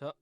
자,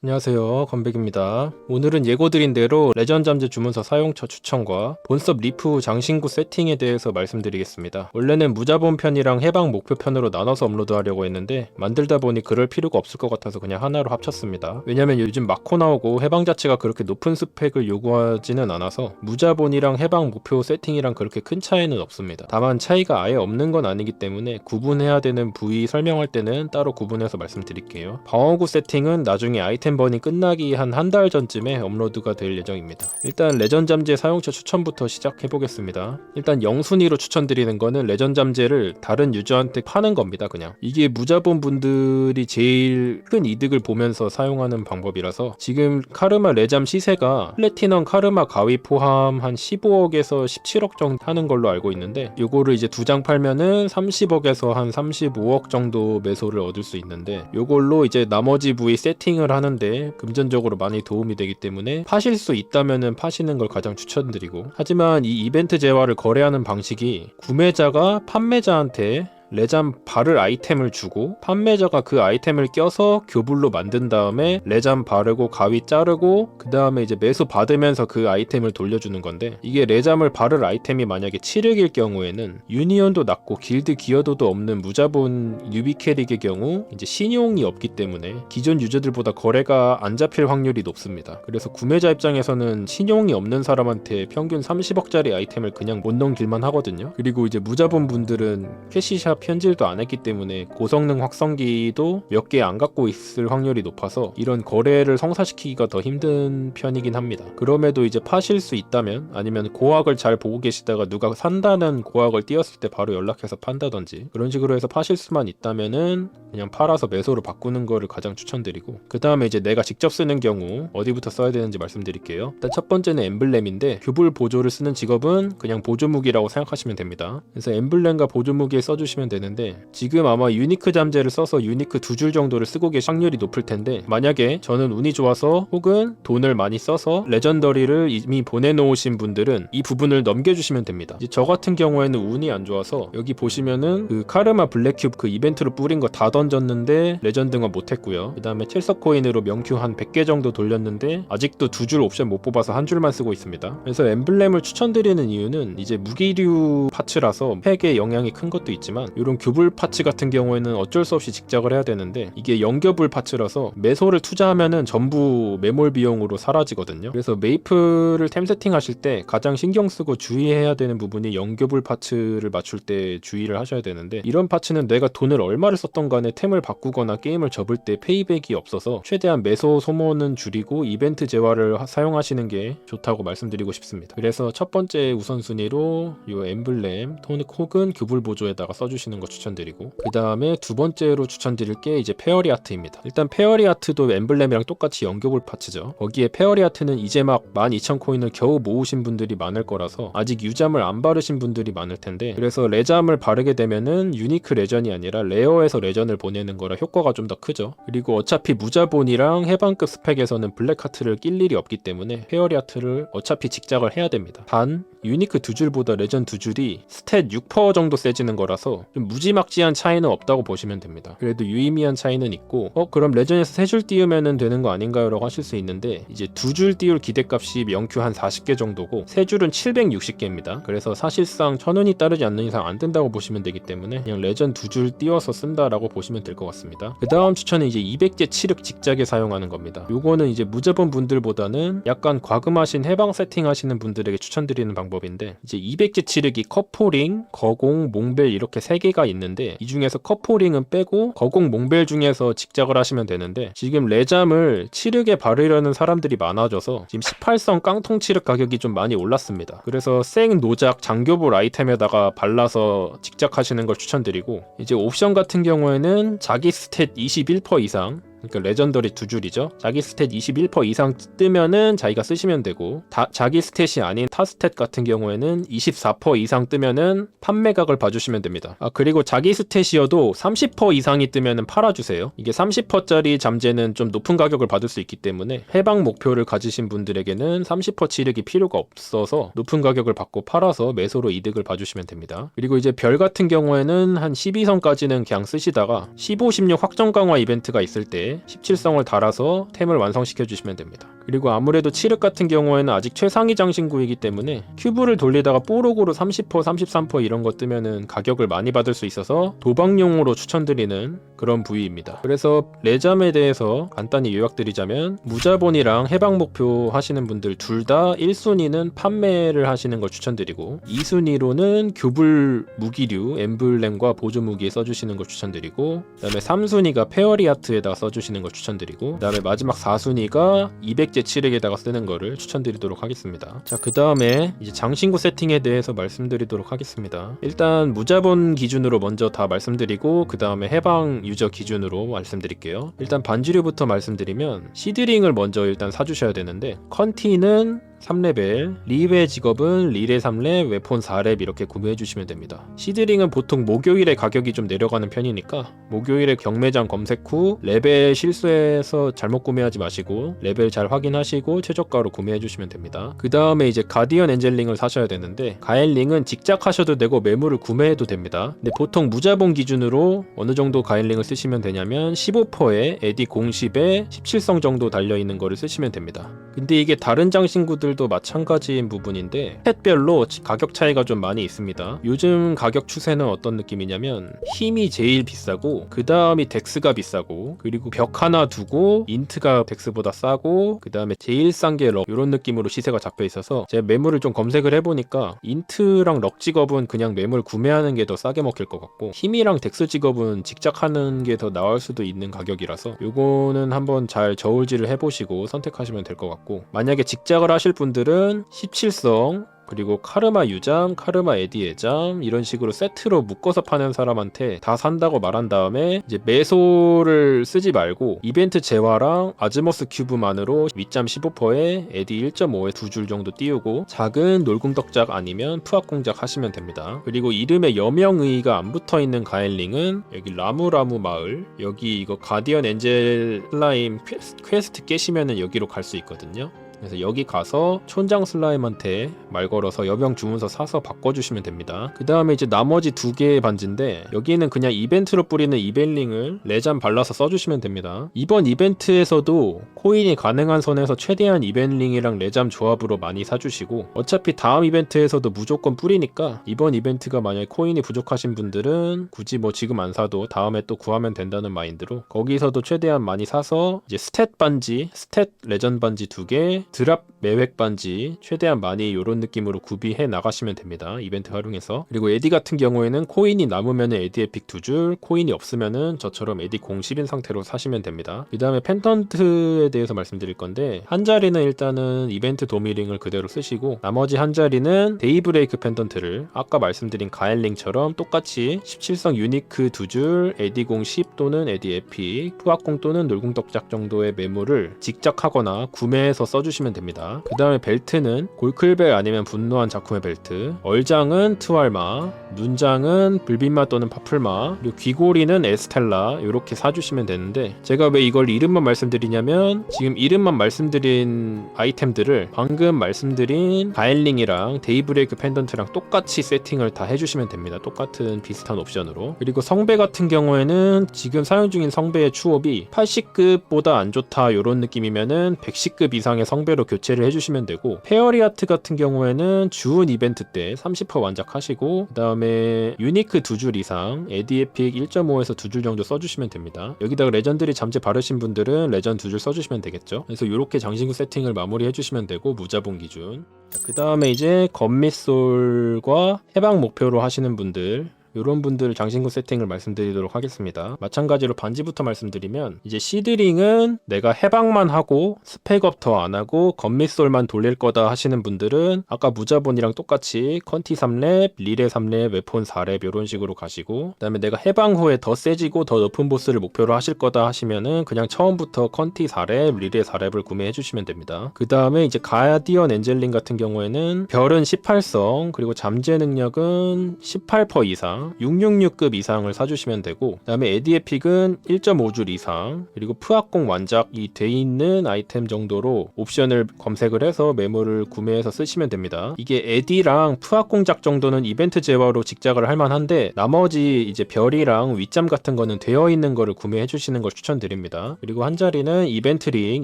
안녕하세요. 건백입니다. 오늘은 예고드린 대로 레전 잠재 주문서 사용처 추천과 본섭 리프 장신구 세팅에 대해서 말씀드리겠습니다. 원래는 무자본 편이랑 해방 목표 편으로 나눠서 업로드하려고 했는데 만들다 보니 그럴 필요가 없을 것 같아서 그냥 하나로 합쳤습니다. 왜냐면 요즘 마코 나오고 해방 자체가 그렇게 높은 스펙을 요구하지는 않아서 무자본이랑 해방 목표 세팅이랑 그렇게 큰 차이는 없습니다. 다만 차이가 아예 없는 건 아니기 때문에 구분해야 되는 부위 설명할 때는 따로 구분해서 말씀드릴게요. 방어구 세팅은 나중에 아이템 번이 끝나기 한 한 달 전쯤에 업로드가 될 예정입니다. 일단 레전 잠재 사용처 추천부터 시작해 보겠습니다. 일단 영순위로 추천드리는 거는 레전 잠재를 다른 유저한테 파는 겁니다. 그냥 이게 무자본 분들이 제일 큰 이득을 보면서 사용하는 방법이라서 지금 카르마 레잠 시세가 플래티넘 카르마 가위 포함 한 15억에서 17억 정도 하는 걸로 알고 있는데 요거를 이제 두 장 팔면은 30억에서 한 35억 정도 매소를 얻을 수 있는데 요걸로 이제 나머지 부위 세팅을 하는 데 금전적으로 많이 도움이 되기 때문에 파실 수 있다면은 파시는 걸 가장 추천드리고 하지만 이 이벤트 재화를 거래하는 방식이 구매자가 판매자한테 레잠 바를 아이템을 주고 판매자가 그 아이템을 껴서 교불로 만든 다음에 레잠 바르고 가위 자르고 그 다음에 이제 매수 받으면서 그 아이템을 돌려주는 건데 이게 레잠을 바를 아이템이 만약에 7획일 경우에는 유니온도 낮고 길드 기여도도 없는 무자본 뉴비 캐릭의 경우 이제 신용이 없기 때문에 기존 유저들보다 거래가 안 잡힐 확률이 높습니다. 그래서 구매자 입장에서는 신용이 없는 사람한테 평균 30억짜리 아이템을 그냥 못 넘길만 하거든요. 그리고 이제 무자본 분들은 캐시샵 편질도 안 했기 때문에 고성능 확성기도 몇 개 안 갖고 있을 확률이 높아서 이런 거래를 성사시키기가 더 힘든 편이긴 합니다. 그럼에도 이제 파실 수 있다면 아니면 고학을 잘 보고 계시다가 누가 산다는 고학을 띄었을 때 바로 연락해서 판다든지 그런 식으로 해서 파실 수만 있다면은 그냥 팔아서 매소로 바꾸는 거를 가장 추천드리고 그 다음에 이제 내가 직접 쓰는 경우 어디부터 써야 되는지 말씀드릴게요. 일단 첫 번째는 엠블렘인데 규불 보조를 쓰는 직업은 그냥 보조무기라고 생각하시면 됩니다. 그래서 엠블렘과 보조무기에 써주시면 되는데 지금 아마 유니크 잠재를 써서 유니크 두 줄 정도를 쓰고 계실 확률이 높을 텐데 만약에 저는 운이 좋아서 혹은 돈을 많이 써서 레전더리를 이미 보내놓으신 분들은 이 부분을 넘겨주시면 됩니다. 저 같은 경우에는 운이 안 좋아서 여기 보시면은 그 카르마 블랙큐브 그 이벤트로 뿌린 거 다 던졌는데 레전드가 못했고요. 그 다음에 칠석 코인으로 명큐 한 100개 정도 돌렸는데 아직도 두 줄 옵션 못 뽑아서 한 줄만 쓰고 있습니다. 그래서 엠블렘을 추천드리는 이유는 이제 무기류 파츠라서 팩에 영향이 큰 것도 있지만 이런 교불 파츠 같은 경우에는 어쩔 수 없이 직작을 해야 되는데 이게 연결불 파츠라서 매소를 투자하면은 전부 매몰 비용으로 사라지거든요. 그래서 메이플을 템 세팅하실 때 가장 신경 쓰고 주의해야 되는 부분이 연결불 파츠를 맞출 때 주의를 하셔야 되는데 이런 파츠는 내가 돈을 얼마를 썼던 간에 템을 바꾸거나 게임을 접을 때 페이백이 없어서 최대한 매소 소모는 줄이고 이벤트 재화를 하- 사용하시는 게 좋다고 말씀드리고 싶습니다. 그래서 첫 번째 우선순위로 이 엠블렘, 토닉 혹은 규불 보조에다가 써주시는 거 추천드리고 그 다음에 두 번째로 추천드릴 게 이제 페어리 아트입니다. 일단 페어리 아트도 엠블렘이랑 똑같이 연결볼 파츠죠. 거기에 페어리 아트는 이제 막 12,000코인을 겨우 모으신 분들이 많을 거라서 아직 유잠을 안 바르신 분들이 많을 텐데 그래서 레잠을 바르게 되면은 유니크 레전이 아니라 레어에서 레전을 보내는 거라 효과가 좀 더 크죠. 그리고 어차피 무자본이랑 해방급 스펙에서는 블랙하트를 낄 일이 없기 때문에 페어리 아트를 어차피 직작을 해야 됩니다. 단 유니크 두 줄보다 레전 두 줄이 스탯 6% 정도 세지는 거라서 좀 무지막지한 차이는 없다고 보시면 됩니다. 그래도 유의미한 차이는 있고 어 그럼 레전에서 세 줄 띄우면 되는 거 아닌가요? 라고 하실 수 있는데 이제 두 줄 띄울 기대값이 명큐 한 40개 정도고 세 줄은 760개입니다. 그래서 사실상 천 원이 따르지 않는 이상 안 된다고 보시면 되기 때문에 그냥 레전 두 줄 띄워서 쓴다라고 보시면 될 것 같습니다. 그 다음 추천은 이제 200제 칠흑 직작에 사용하는 겁니다. 요거는 이제 무자본 분들보다는 약간 과금하신 해방 세팅 하시는 분들에게 추천드리는 방법인데 이제 200제 칠흑이 커포링, 거공, 몽벨 이렇게 세개 가 있는데 이 중에서 커포링은 빼고 거공, 몽벨 중에서 직작을 하시면 되는데 지금 레잠을 칠흑에 바르려는 사람들이 많아져서 지금 18성 깡통 칠흑 가격이 좀 많이 올랐습니다. 그래서 생 노작 장교볼 아이템에다가 발라서 직작하시는 걸 추천드리고 이제 옵션 같은 경우에는 자기 스탯 21% 이상 그러니까 레전더리 두 줄이죠. 자기 스탯 21% 이상 뜨면은 자기가 쓰시면 되고 다, 자기 스탯이 아닌 타 스탯 같은 경우에는 24% 이상 뜨면은 판매각을 봐주시면 됩니다. 아 그리고 자기 스탯이어도 30% 이상이 뜨면은 팔아주세요. 이게 30%짜리 잠재는 좀 높은 가격을 받을 수 있기 때문에 해방 목표를 가지신 분들에게는 30% 치르기 필요가 없어서 높은 가격을 받고 팔아서 매소로 이득을 봐주시면 됩니다. 그리고 이제 별 같은 경우에는 한 12성까지는 그냥 쓰시다가 15, 16 확정 강화 이벤트가 있을 때때 17성을 달아서 템을 완성시켜 주시면 됩니다. 그리고 아무래도 칠흑 같은 경우에는 아직 최상위 장신구이기 때문에 큐브를 돌리다가 뽀록으로 30% 33% 이런 거 뜨면은 가격을 많이 받을 수 있어서 도박용으로 추천드리는 그런 부위입니다. 그래서 레잠에 대해서 간단히 요약드리자면 무자본이랑 해방 목표 하시는 분들 둘 다 1순위는 판매를 하시는 걸 추천드리고 2순위로는 교불 무기류 엠블렘과 보조 무기에 써주시는 걸 추천드리고 그다음에 3순위가 페어리아트에다 써주시는 걸 추천드리고 그다음에 마지막 4순위가 200제 칠흑에다가 쓰는 거를 추천드리도록 하겠습니다. 자, 그 다음에 이제 장신구 세팅에 대해서 말씀드리도록 하겠습니다. 일단 무자본 기준으로 먼저 다 말씀드리고 그 다음에 해방 유저 기준으로 말씀드릴게요. 일단 반지류부터 말씀드리면 시드링을 먼저 일단 사주셔야 되는데 컨티는 3레벨, 리베 직업은 리레 3렙, 웨폰 4렙 이렇게 구매해 주시면 됩니다. 시드링은 보통 목요일에 가격이 좀 내려가는 편이니까 목요일에 경매장 검색 후 레벨 실수해서 잘못 구매하지 마시고 레벨 잘 확인하시고 최저가로 구매해 주시면 됩니다. 그 다음에 이제 가디언 엔젤링을 사셔야 되는데 가엘링은 직작 하셔도 되고 매물을 구매해도 됩니다. 근데 보통 무자본 기준으로 어느 정도 가엘링을 쓰시면 되냐면 15%에 에디 010에 17성 정도 달려 있는 거를 쓰시면 됩니다. 근데 이게 다른 장신구들도 마찬가지인 부분인데 펫별로 가격 차이가 좀 많이 있습니다. 요즘 가격 추세는 어떤 느낌이냐면 힘이 제일 비싸고 그 다음이 덱스가 비싸고 그리고 벽 하나 두고 인트가 덱스보다 싸고 그 다음에 제일 싼 게 럭 이런 느낌으로 시세가 잡혀 있어서 제가 매물을 좀 검색을 해보니까 인트랑 럭 직업은 그냥 매물 구매하는 게 더 싸게 먹힐 것 같고 힘이랑 덱스 직업은 직작하는 게 더 나을 수도 있는 가격이라서 요거는 한번 잘 저울질을 해보시고 선택하시면 될 것 같고 만약에 직작을 하실 분들은 17성 그리고 카르마 유잠, 카르마 에디 예잠 이런 식으로 세트로 묶어서 파는 사람한테 다 산다고 말한 다음에 이제 매소를 쓰지 말고 이벤트 재화랑 아즈머스 큐브만으로 윗잠 15%에 에디 1.5에 두 줄 정도 띄우고 작은 놀궁덕작 아니면 푸악공작 하시면 됩니다. 그리고 이름에 여명의가 안 붙어 있는 가엘링은 여기 라무라무 마을 여기 이거 가디언 엔젤 슬라임 퀘스- 퀘스트 깨시면은 여기로 갈 수 있거든요. 그래서 여기 가서 촌장 슬라임한테 말 걸어서 여병 주문서 사서 바꿔주시면 됩니다. 그 다음에 이제 나머지 두 개의 반지인데 여기는 그냥 이벤트로 뿌리는 이벨링을 레잠 발라서 써주시면 됩니다. 이번 이벤트에서도 코인이 가능한 선에서 최대한 이벨링이랑 레잠 조합으로 많이 사주시고 어차피 다음 이벤트에서도 무조건 뿌리니까 이번 이벤트가 만약에 코인이 부족하신 분들은 굳이 뭐 지금 안 사도 다음에 또 구하면 된다는 마인드로 거기서도 최대한 많이 사서 이제 스탯 반지, 스탯 레전 반지 두 개, 드랍 매획 반지 최대한 많이 이런 느낌으로 구비해 나가시면 됩니다. 이벤트 활용해서 그리고 에디 같은 경우에는 코인이 남으면 에디 에픽 두 줄, 코인이 없으면은 저처럼 에디 010인 상태로 사시면 됩니다. 그 다음에 펜턴트에 대해서 말씀드릴 건데 한 자리는 일단은 이벤트 도미링을 그대로 쓰시고 나머지 한 자리는 데이브레이크 펜던트를 아까 말씀드린 가엘링처럼 똑같이 17성 유니크 두 줄, 에디 010 또는 에디 에픽, 푸악공 또는 놀궁덕작 정도의 메모를 직작하거나 구매해서 써주시면 됩니다. 그 다음에 벨트는 골클벨 아니면 분노한 작품의 벨트, 얼장은 트왈마, 눈장은 불빛마 또는 파풀마, 그리고 귀고리는 에스텔라 이렇게 사주시면 되는데 제가 왜 이걸 이름만 말씀드리냐면 지금 이름만 말씀드린 아이템들을 방금 말씀드린 가엘링이랑 데이브레이크 펜던트랑 똑같이 세팅을 다 해주시면 됩니다. 똑같은 비슷한 옵션으로. 그리고 성배 같은 경우에는 지금 사용 중인 성배의 추업이 80급보다 안 좋다 이런 느낌이면은 110급 이상의 성배 로 교체를 해주시면 되고 페어리아트 같은 경우에는 주운 이벤트 때 30% 완작하시고 그 다음에 유니크 두 줄 이상 에디에픽 1.5에서 두 줄 정도 써주시면 됩니다. 여기다가 레전드리 잠재 바르신 분들은 레전 두 줄 써주시면 되겠죠. 그래서 이렇게 장신구 세팅을 마무리 해 주시면 되고 무자본 기준. 그 다음에 이제 건미솔과 해방 목표로 하시는 분들 이런 분들 장신구 세팅을 말씀드리도록 하겠습니다. 마찬가지로 반지부터 말씀드리면 이제 시드링은 내가 해방만 하고 스펙업 더 안 하고 건미솔만 돌릴 거다 하시는 분들은 아까 무자본이랑 똑같이 컨티 3렙, 리레 3렙, 웨폰 4렙 이런 식으로 가시고 그다음에 내가 해방 후에 더 세지고 더 높은 보스를 목표로 하실 거다 하시면은 그냥 처음부터 컨티 4렙, 리레 4렙을 구매해 주시면 됩니다. 그 다음에 이제 가디언 엔젤링 같은 경우에는 별은 18성 그리고 잠재 능력은 18% 이상 됩니다. 666급 이상을 사주시면 되고 그 다음에 에디에픽은 1.5줄 이상 그리고 푸악공 완작이 돼 있는 아이템 정도로 옵션을 검색을 해서 메모를 구매해서 쓰시면 됩니다. 이게 에디랑 푸악공작 정도는 이벤트 제화로 직작을 할 만한데 나머지 이제 별이랑 윗잠 같은 거는 되어 있는 거를 구매해 주시는 걸 추천드립니다. 그리고 한 자리는 이벤트 링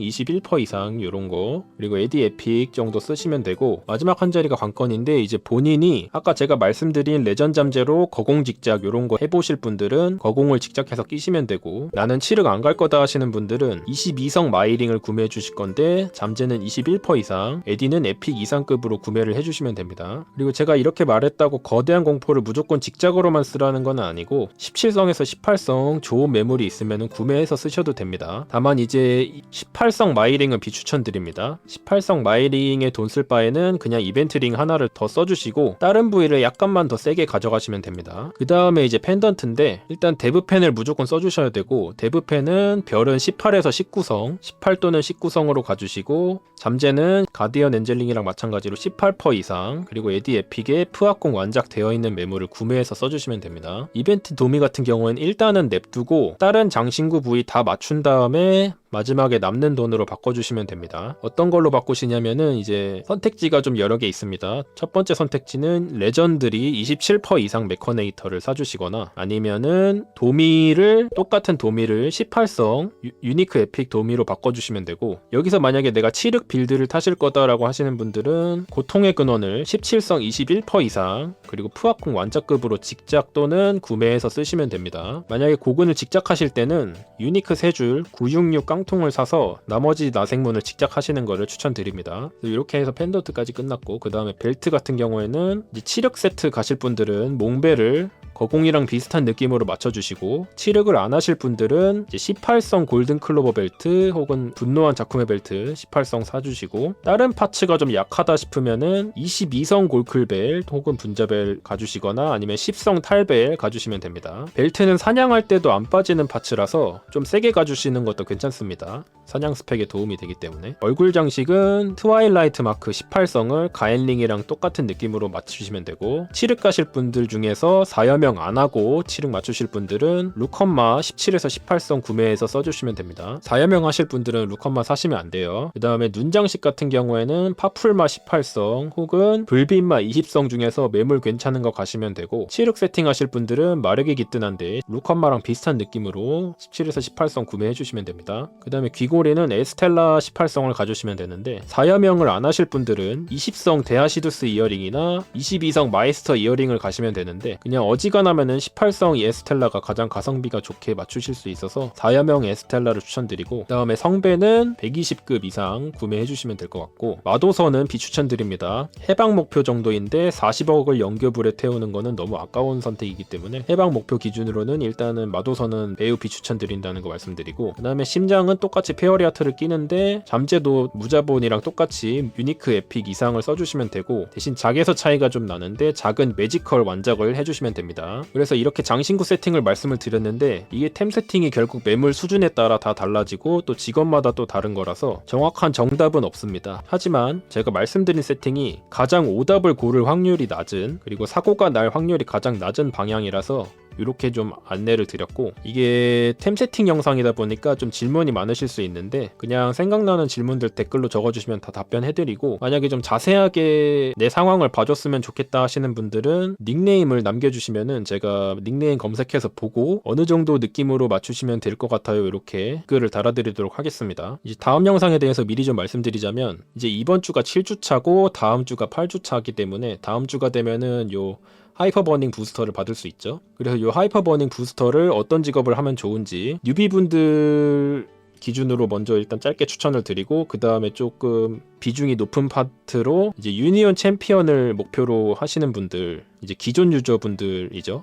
21% 이상 요런 거 그리고 에디 에픽 정도 쓰시면 되고 마지막 한 자리가 관건인데 이제 본인이 아까 제가 말씀드린 레전 잠재로 거공 직작 요런 거 해보실 분들은 거공을 직작해서 끼시면 되고 나는 칠흑 안 갈 거다 하시는 분들은 22성 마이링을 구매해 주실 건데 잠재는 21% 이상 에디는 에픽 이상급으로 구매를 해주시면 됩니다. 그리고 제가 이렇게 말했다고 거대한 공포를 무조건 직작으로만 쓰라는 건 아니고 17성에서 18성 좋은 매물이 있으면 구매해서 쓰셔도 됩니다. 다만 이제 18성 마이링은 비추천드립니다. 18성 마이링에 돈 쓸 바에는 그냥 이벤트 링 하나를 더 써주시고 다른 부위를 약간만 더 세게 가져가시면 됩니다. 그 다음에 이제 펜던트인데 일단 데브펜을 무조건 써주셔야 되고 데브펜은 별은 18에서 19성 18 또는 19성으로 가주시고 잠재는 가디언 엔젤링이랑 마찬가지로 18% 이상 그리고 에디 에픽에 푸악공 완작 되어 있는 매물을 구매해서 써주시면 됩니다. 이벤트 도미 같은 경우는 일단은 냅두고 다른 장신구 부위 다 맞춘 다음에 마지막에 남는 돈으로 바꿔주시면 됩니다. 어떤 걸로 바꾸시냐면은 이제 선택지가 좀 여러 개 있습니다. 첫 번째 선택지는 레전들이 27% 이상 메커네이터를 사주시거나 아니면은 도미를 똑같은 도미를 18성 유, 니크 에픽 도미로 바꿔주시면 되고 여기서 만약에 내가 7흑 빌드를 타실 거다라고 하시는 분들은 고통의 근원을 17성 21% 이상 그리고 푸아콩 완자급으로 직작 또는 구매해서 쓰시면 됩니다. 만약에 고근을 직작하실 때는 유니크 3줄 966 깡 통을 사서 나머지 나생문을 직작하시는 거를 추천드립니다. 그래서 이렇게 해서 펜더트까지 끝났고 그 다음에 벨트 같은 경우에는 7흑 세트 가실 분들은 몽벨을 거공이랑 비슷한 느낌으로 맞춰주시고 7흑을 안 하실 분들은 이제 18성 골든 클로버 벨트 혹은 분노한 작품의 벨트 18성 사주시고 다른 파츠가 좀 약하다 싶으면은 22성 골클벨 혹은 분자벨 가주시거나 아니면 10성 탈벨 가주시면 됩니다. 벨트는 사냥할 때도 안 빠지는 파츠라서 좀 세게 가주시는 것도 괜찮습니다. 사냥 스펙에 도움이 되기 때문에. 얼굴 장식은 트와일라이트 마크 18성을 가엔링이랑 똑같은 느낌으로 맞추시면 되고 7흑 가실 분들 중에서 4여명 안 하고 7흑 맞추실 분들은 루컨마 17에서 18성 구매해서 써주시면 됩니다. 4여명 하실 분들은 루컨마 사시면 안 돼요. 그 다음에 눈 장식 같은 경우에는 파풀마 18성 혹은 불빛마 20성 중에서 매물 괜찮은 거 가시면 되고 7흑 세팅 하실 분들은 마르기 기뜬한데 루컨마랑 비슷한 느낌으로 17에서 18성 구매해 주시면 됩니다. 그 다음에 귀고 리는 에스텔라 18성을 가주시면 되는데 4여명을 안 하실 분들은 20성 데아시두스 이어링이나 22성 마이스터 이어링을 가시면 되는데 그냥 어지간하면은 18성 에스텔라가 가장 가성비가 좋게 맞추실 수 있어서 4여명 에스텔라를 추천드리고 그 다음에 성배는 120급 이상 구매해 주시면 될 것 같고 마도선은 비추천드립니다. 해방 목표 정도인데 40억을 연교불에 태우는 거는 너무 아까운 선택이기 때문에 해방 목표 기준으로는 일단은 마도선은 매우 비추천드린다는 거 말씀드리고 그 다음에 심장은 똑같이 페어리아트를 끼는데 잠재도 무자본이랑 똑같이 유니크 에픽 이상을 써주시면 되고 대신 작에서 차이가 좀 나는데 작은 매지컬 완작을 해주시면 됩니다. 그래서 이렇게 장신구 세팅을 말씀을 드렸는데 이게 템 세팅이 결국 매물 수준에 따라 다 달라지고 또 직업마다 또 다른 거라서 정확한 정답은 없습니다. 하지만 제가 말씀드린 세팅이 가장 오답을 고를 확률이 낮은 그리고 사고가 날 확률이 가장 낮은 방향이라서 이렇게 좀 안내를 드렸고 이게 템 세팅 영상이다 보니까 좀 질문이 많으실 수 있는데 그냥 생각나는 질문들 댓글로 적어주시면 다 답변해드리고 만약에 좀 자세하게 내 상황을 봐줬으면 좋겠다 하시는 분들은 닉네임을 남겨주시면은 제가 닉네임 검색해서 보고 어느 정도 느낌으로 맞추시면 될 것 같아요. 이렇게 댓글을 달아드리도록 하겠습니다. 이제 다음 영상에 대해서 미리 좀 말씀드리자면 이제 이번 주가 7주차고 다음 주가 8주차이기 때문에 다음 주가 되면은 요 하이퍼버닝 부스터를 받을 수 있죠. 그래서 이 하이퍼버닝 부스터를 어떤 직업을 하면 좋은지 뉴비분들 기준으로 먼저 일단 짧게 추천을 드리고 그 다음에 조금 비중이 높은 파트로 이제 유니온 챔피언을 목표로 하시는 분들 이제 기존 유저분들이죠.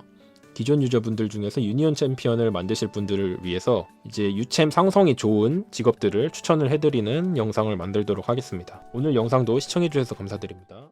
기존 유저분들 중에서 유니온 챔피언을 만드실 분들을 위해서 이제 유챔 상성이 좋은 직업들을 추천을 해드리는 영상을 만들도록 하겠습니다. 오늘 영상도 시청해주셔서 감사드립니다.